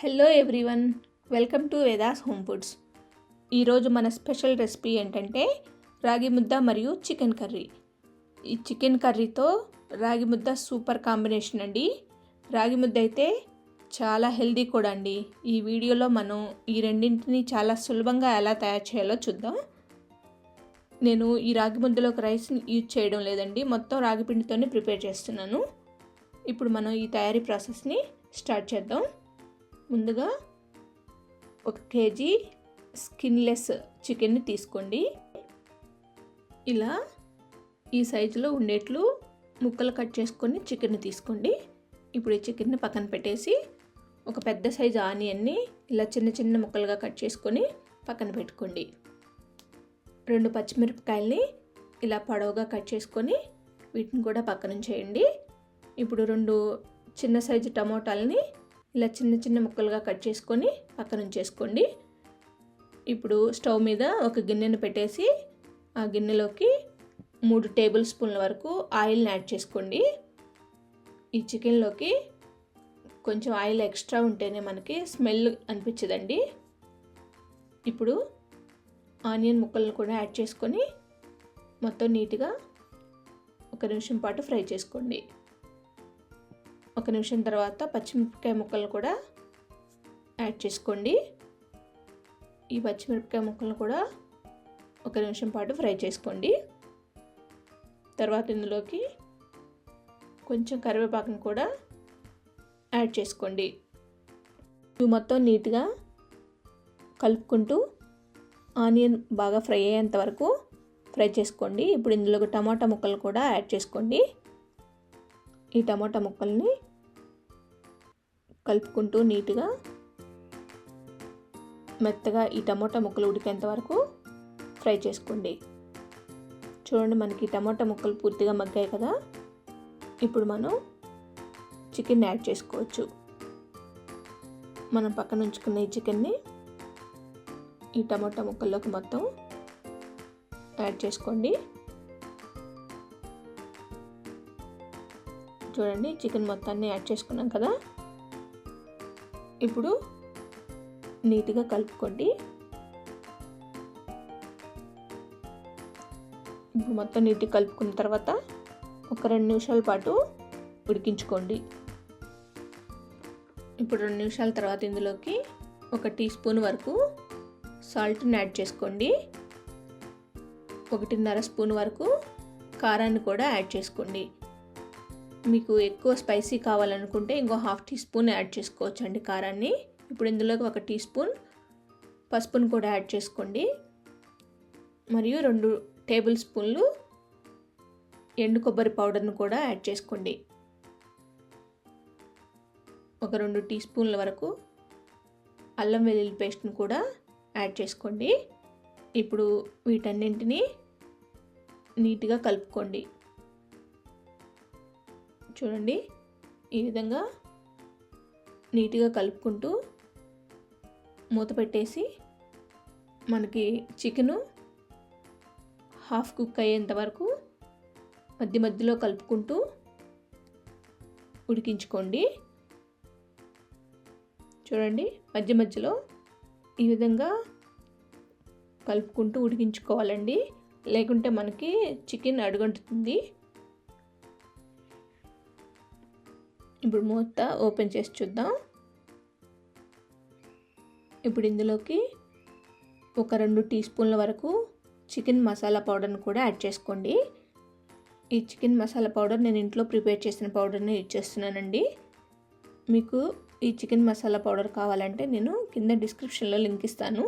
Hello everyone welcome to Vedas home foods. ఈరోజు మన special recipe ఏంటంటే రాగి ముద్ద మరియు చికెన్ కర్రీ. ఈ చికెన్ కర్రీతో రాగి ముద్ద సూపర్ కాంబినేషన్ అండి. రాగి ముద్ద అయితే చాలా హెల్దీ కూడా అండి. ఈ వీడియోలో మనం ఈ రెండింటిని చాలా సులభంగా ఎలా తయారు చేయాలో చూద్దాం. నేను ఈ రాగి ముద్దలోకి రైస్ని యూజ్ చేయడం లేదండి. మొత్తం రాగి పిండితోనే ప్రిపేర్ చేస్తున్నాను. ఇప్పుడు మనం ఈ తయారీ ప్రాసెస్ని స్టార్ట్ చేద్దాం. ముందుగా ఒక కేజీ స్కిన్లెస్ చికెన్ని తీసుకోండి. ఇలా ఈ సైజులో ఉండేట్లు ముక్కలు కట్ చేసుకొని చికెన్ని తీసుకోండి. ఇప్పుడు ఈ చికెన్ని పక్కన పెట్టేసి ఒక పెద్ద సైజు ఆనియన్ని ఇలా చిన్న చిన్న ముక్కలుగా కట్ చేసుకొని పక్కన పెట్టుకోండి. రెండు పచ్చిమిరపకాయల్ని ఇలా పొడవుగా కట్ చేసుకొని వీటిని కూడా పక్కన చేయండి ఇప్పుడు రెండు చిన్న సైజు టమోటాలని ఇలా చిన్న చిన్న ముక్కలుగా కట్ చేసుకొని పక్కన ఉంచేసుకోండి. ఇప్పుడు స్టవ్ మీద ఒక గిన్నెను పెట్టేసి ఆ గిన్నెలోకి మూడు టేబుల్ స్పూన్ల వరకు ఆయిల్ని యాడ్ చేసుకోండి. ఈ చికెన్లోకి కొంచెం ఆయిల్ ఎక్స్ట్రా ఉంటేనే మనకి స్మెల్ అనిపించదండి. ఇప్పుడు ఆనియన్ ముక్కలను కూడా యాడ్ చేసుకొని మొత్తం నీట్గా ఒక నిమిషం పాటు ఫ్రై చేసుకోండి. ఒక నిమిషం తర్వాత పచ్చిమిరపకాయ ముక్కలు కూడా యాడ్ చేసుకోండి. ఈ పచ్చిమిరపకాయ ముక్కలు కూడా ఒక నిమిషం పాటు ఫ్రై చేసుకోండి. తర్వాత ఇందులోకి కొంచెం కరివేపాకును కూడా యాడ్ చేసుకోండి. ఇవి మొత్తం నీట్గా కలుపుకుంటూ ఆనియన్ బాగా ఫ్రై అయ్యేంత వరకు ఫ్రై చేసుకోండి. ఇప్పుడు ఇందులో టమాటా ముక్కలు కూడా యాడ్ చేసుకోండి. ఈ టమాటా ముక్కల్ని కలుపుకుంటూ నీట్గా మెత్తగా ఈ టమోటా ముక్కలు ఉడికేంత వరకు ఫ్రై చేసుకోండి. చూడండి మనకి టమోటా ముక్కలు పూర్తిగా మగ్గాయి కదా. ఇప్పుడు మనం చికెన్ యాడ్ చేసుకోవచ్చు. మనం పక్కన ఉంచుకున్న ఈ చికెన్ని ఈ టమోటా ముక్కల్లోకి మొత్తం యాడ్ చేసుకోండి. చూడండి చికెన్ మొత్తాన్ని యాడ్ చేసుకున్నాం కదా. ఇప్పుడు నీట్గా కలుపుకోండి. ఇప్పుడు మొత్తం నీట్గా కలుపుకున్న తర్వాత ఒక రెండు నిమిషాల పాటు ఉడికించుకోండి. ఇప్పుడు రెండు నిమిషాల తర్వాత ఇందులోకి ఒక టీ స్పూన్ వరకు సాల్ట్ని యాడ్ చేసుకోండి. ఒకటిన్నర స్పూన్ వరకు కారాన్ని కూడా యాడ్ చేసుకోండి. మీకు ఎక్కువ స్పైసీ కావాలనుకుంటే ఇంకో హాఫ్ టీ స్పూన్ యాడ్ చేసుకోవచ్చు అండి కారాన్ని. ఇప్పుడు ఇందులోకి ఒక టీ స్పూన్ పసుపును కూడా యాడ్ చేసుకోండి. మరియు రెండు టేబుల్ స్పూన్లు ఎండు కొబ్బరి పౌడర్ను కూడా యాడ్ చేసుకోండి. ఒక రెండు టీ స్పూన్ల వరకు అల్లం వెల్లుల్లి పేస్ట్ని కూడా యాడ్ చేసుకోండి. ఇప్పుడు వీటన్నింటినీ నీట్గా కలుపుకోండి. చూడండి. ఈ విధంగా నీట్గా కలుపుకుంటూ మూత పెట్టేసి మనకి చికెను హాఫ్ కుక్ అయ్యేంత వరకు మధ్య మధ్యలో కలుపుకుంటూ ఉడికించుకోండి. చూడండి మధ్య మధ్యలో ఈ విధంగా కలుపుకుంటూ ఉడికించుకోవాలండి. లేకుంటే మనకి చికెన్ అడుగంటుతుంది. ఇప్పుడు మూత ఓపెన్ చేసి చూద్దాం. ఇప్పుడు ఇందులోకి ఒక రెండు టీ స్పూన్ల వరకు చికెన్ మసాలా పౌడర్ని కూడా యాడ్ చేసుకోండి. ఈ చికెన్ మసాలా పౌడర్ నేను ఇంట్లో ప్రిపేర్ చేసిన పౌడర్ని యూజ్ చేస్తున్నానండి. మీకు ఈ చికెన్ మసాలా పౌడర్ కావాలంటే నేను కింద డిస్క్రిప్షన్లో లింక్ ఇస్తాను.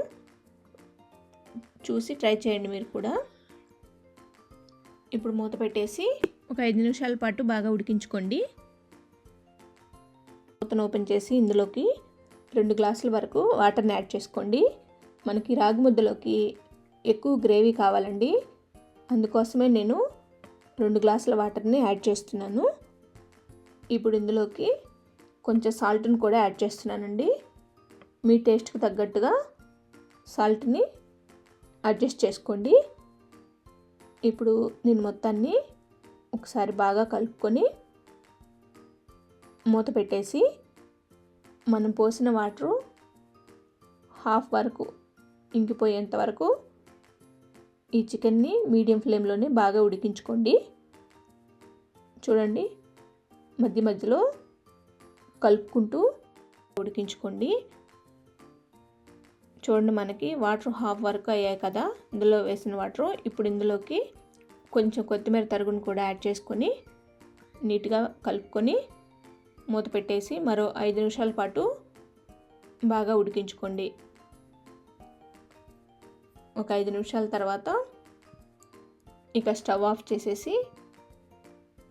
చూసి ట్రై చేయండి మీరు కూడా. ఇప్పుడు మూత పెట్టేసి ఒక ఐదు నిమిషాల పాటు బాగా ఉడికించుకోండి. మూతను ఓపెన్ చేసి ఇందులోకి రెండు గ్లాసుల వరకు వాటర్ని యాడ్ చేసుకోండి. మనకి రాగి ముద్దలోకి ఎక్కువ గ్రేవీ కావాలండి. అందుకోసమే నేను రెండు గ్లాసుల వాటర్ని యాడ్ చేస్తున్నాను. ఇప్పుడు ఇందులోకి కొంచెం సాల్ట్ని కూడా యాడ్ చేస్తున్నానండి. మీ టేస్ట్కి తగ్గట్టుగా సాల్ట్ని అడ్జస్ట్ చేసుకోండి. ఇప్పుడు నేను మొత్తాన్ని ఒకసారి బాగా కలుపుకొని మూత పెట్టేసి మనం పోసిన వాటరు హాఫ్ వరకు ఇంకిపోయేంత వరకు ఈ చికెన్ని మీడియం ఫ్లేమ్లోనే బాగా ఉడికించుకోండి. చూడండి మధ్య మధ్యలో కలుపుకుంటూ ఉడికించుకోండి. చూడండి మనకి వాటర్ హాఫ్ వరకు అయ్యాయి కదా ఇందులో వేసిన వాటర్. ఇప్పుడు ఇందులోకి కొంచెం కొత్తిమీర తరుగును కూడా యాడ్ చేసుకొని నీట్గా కలుపుకొని మూత పెట్టేసి మరో ఐదు నిమిషాల పాటు బాగా ఉడికించుకోండి. ఒక ఐదు నిమిషాల తర్వాత ఇక స్టవ్ ఆఫ్ చేసేసి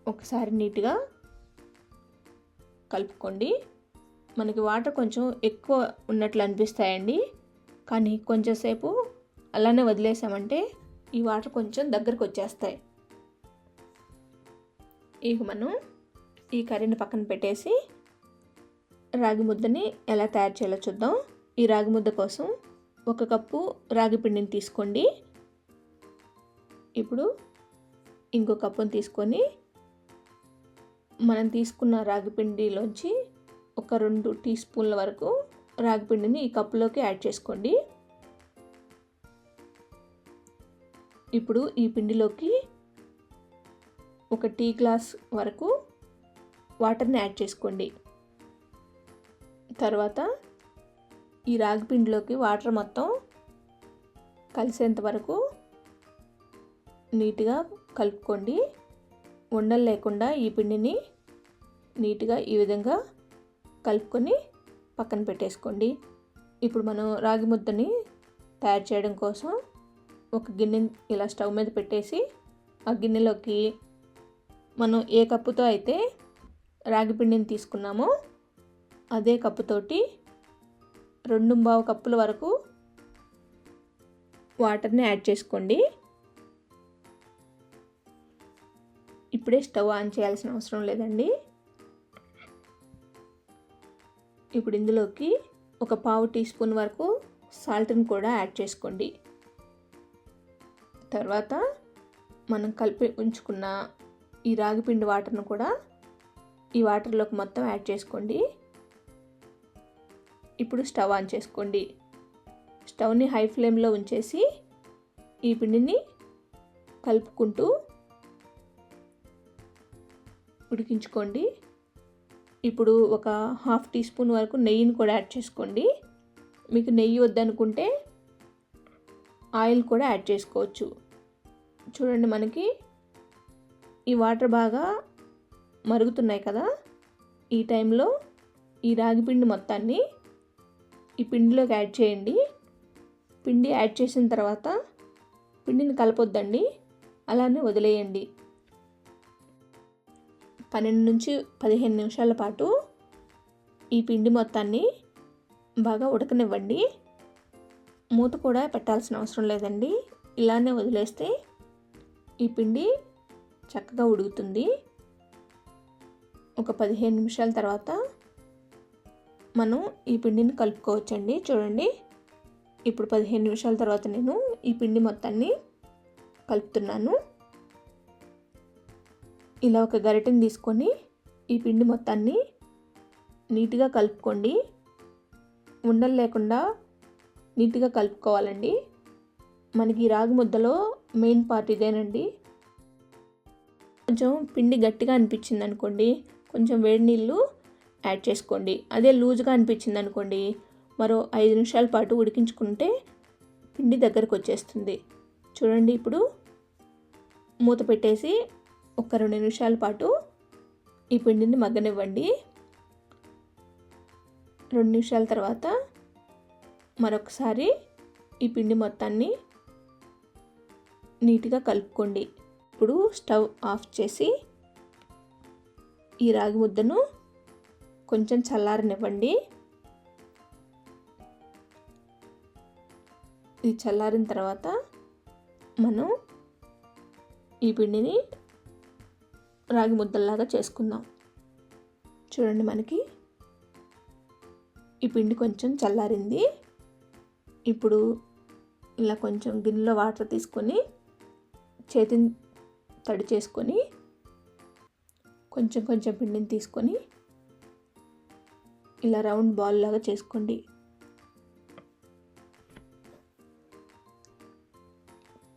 ఒకసారి నీట్గా కలుపుకోండి. మనకి వాటర్ కొంచెం ఎక్కువ ఉన్నట్లు అనిపిస్తాయండి. కానీ కొంచెంసేపు అలానే వదిలేసామంటే ఈ వాటర్ కొంచెం దగ్గరకు వచ్చేస్తాయి. ఇక మనం ఈ కర్రీని పక్కన పెట్టేసి రాగి ముద్దని ఎలా తయారు చేయాలో చూద్దాం. ఈ రాగి ముద్ద కోసం ఒక కప్పు రాగి పిండిని తీసుకోండి. ఇప్పుడు ఇంకో కప్పుని తీసుకొని మనం తీసుకున్న రాగి పిండిలోంచి ఒక రెండు టీ స్పూన్ల వరకు రాగి పిండిని ఈ కప్పులోకి యాడ్ చేసుకోండి. ఇప్పుడు ఈ పిండిలోకి ఒక టీ గ్లాస్ వరకు వాటర్ని యాడ్ చేసుకోండి. తర్వాత ఈ రాగి పిండిలోకి వాటర్ మొత్తం కలిసేంత వరకు నీట్గా కలుపుకోండి. ఉండలు లేకుండా ఈ పిండిని నీట్గా ఈ విధంగా కలుపుకొని పక్కన పెట్టేసుకోండి. ఇప్పుడు మనం రాగి ముద్దని తయారు చేయడం కోసం ఒక గిన్నె ఇలా స్టవ్ మీద పెట్టేసి ఆ గిన్నెలోకి మనం ఏ కప్పుతో అయితే రాగి పిండిని తీసుకున్నామో. అదే కప్పుతోటి రెండు బావు కప్పుల వరకు వాటర్ని యాడ్ చేసుకోండి. ఇప్పుడే స్టవ్ ఆన్ చేయాల్సిన అవసరం లేదండి. ఇప్పుడు ఇందులోకి ఒక పావు టీ స్పూన్ వరకు సాల్ట్ని కూడా యాడ్ చేసుకోండి. తర్వాత మనం కలిపి ఉంచుకున్న ఈ రాగిపిండి వాటర్ను కూడా ఈ వాటర్లోకి మొత్తం యాడ్ చేసుకోండి. ఇప్పుడు స్టవ్ ఆన్ చేసుకోండి. స్టవ్ని హై ఫ్లేమ్లో ఉంచేసి ఈ పిండిని కలుపుకుంటూ ఉడికించుకోండి. ఇప్పుడు ఒక హాఫ్ టీ స్పూన్ వరకు నెయ్యిని కూడా యాడ్ చేసుకోండి. మీకు నెయ్యి వద్దనుకుంటే ఆయిల్ కూడా యాడ్ చేసుకోవచ్చు. చూడండి మనకి ఈ వాటర్ బాగా మరుగుతున్నాయి కదా? ఈ టైంలో ఈ రాగి పిండి మొత్తాన్ని ఈ పిండిలోకి యాడ్ చేయండి. పిండి యాడ్ చేసిన తర్వాత పిండిని కలపొద్దండి. అలానే వదిలేయండి. పన్నెండు నుంచి పదిహేను నిమిషాల పాటు ఈ పిండి మొత్తాన్ని బాగా ఉడకనివ్వండి. మూత కూడా పెట్టాల్సిన అవసరం లేదండి. ఇలానే వదిలేస్తే ఈ పిండి చక్కగా ఉడుకుతుంది. ఒక పదిహేను నిమిషాల తర్వాత మనం ఈ పిండిని కలుపుకోవచ్చండి. చూడండి. ఇప్పుడు పదిహేను నిమిషాల తర్వాత నేను ఈ పిండి మొత్తాన్ని కలుపుతున్నాను. ఇలా ఒక గరిటెని తీసుకొని ఈ పిండి మొత్తాన్ని నీట్గా కలుపుకోండి. ఉండలు లేకుండా నీట్గా కలుపుకోవాలండి. మనకి రాగి ముద్దలో మెయిన్ పార్ట్ ఇదేనండి. కొంచెం పిండి గట్టిగా అనిపించింది అనుకోండి కొంచెం వేడి నీళ్ళు యాడ్ చేసుకోండి. అదే లూజ్గా అనిపించింది అనుకోండి. మరో ఐదు నిమిషాల పాటు ఉడికించుకుంటే పిండి దగ్గరకు వచ్చేస్తుంది. చూడండి ఇప్పుడు మూత పెట్టేసి ఒక రెండు నిమిషాల పాటు ఈ పిండిని మగ్గనివ్వండి. రెండు నిమిషాల తర్వాత మరొకసారి ఈ పిండి మొత్తాన్ని నీట్గా కలుపుకోండి. ఇప్పుడు స్టవ్ ఆఫ్ చేసి ఈ రాగి ముద్దను కొంచెం చల్లారనివ్వండి. ఇది చల్లారిన తర్వాత మనం ఈ పిండిని రాగి ముద్దల్లాగా చేసుకుందాం. చూడండి మనకి ఈ పిండి కొంచెం చల్లారింది. ఇప్పుడు ఇలా కొంచెం గిన్నెలో వాటర్ తీసుకొని చేతిని తడి చేసుకొని కొంచెం కొంచెం పిండిని తీసుకొని ఇలా రౌండ్ బాల్ లాగా చేసుకోండి.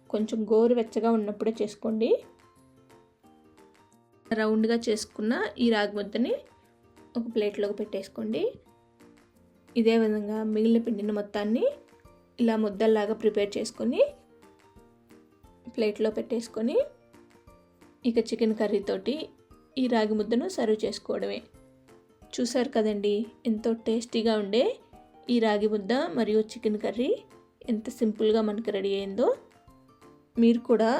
కొంచెం గోరువెచ్చగా ఉన్నప్పుడే చేసుకోండి. రౌండ్గా చేసుకున్న ఈ రాగి ముద్దని ఒక ప్లేట్లోకి పెట్టేసుకోండి. ఇదే విధంగా మిగిలిన పిండిని మొత్తాన్ని ఇలా ముద్దల్లాగా ప్రిపేర్ చేసుకొని ప్లేట్లో పెట్టేసుకొని ఇక చికెన్ కర్రీతోటి ఈ రాగి ముద్దను సర్వ్ చేసుకోవడమే. చూసారు కదండి ఎంతో టేస్టీగా ఉండే ఈ రాగి ముద్ద మరియు చికెన్ కర్రీ ఎంత సింపుల్గా మనకి రెడీ అయిందో. మీరు కూడా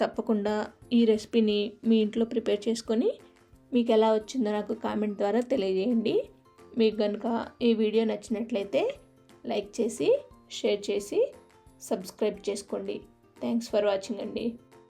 తప్పకుండా ఈ రెసిపీని మీ ఇంట్లో ప్రిపేర్ చేసుకొని మీకు ఎలా వచ్చిందో నాకు కామెంట్ ద్వారా తెలియజేయండి. మీకు కనుక ఈ వీడియో నచ్చినట్లయితే లైక్ చేసి షేర్ చేసి సబ్స్క్రైబ్ చేసుకోండి. థ్యాంక్స్ ఫర్ వాచింగ్ అండి.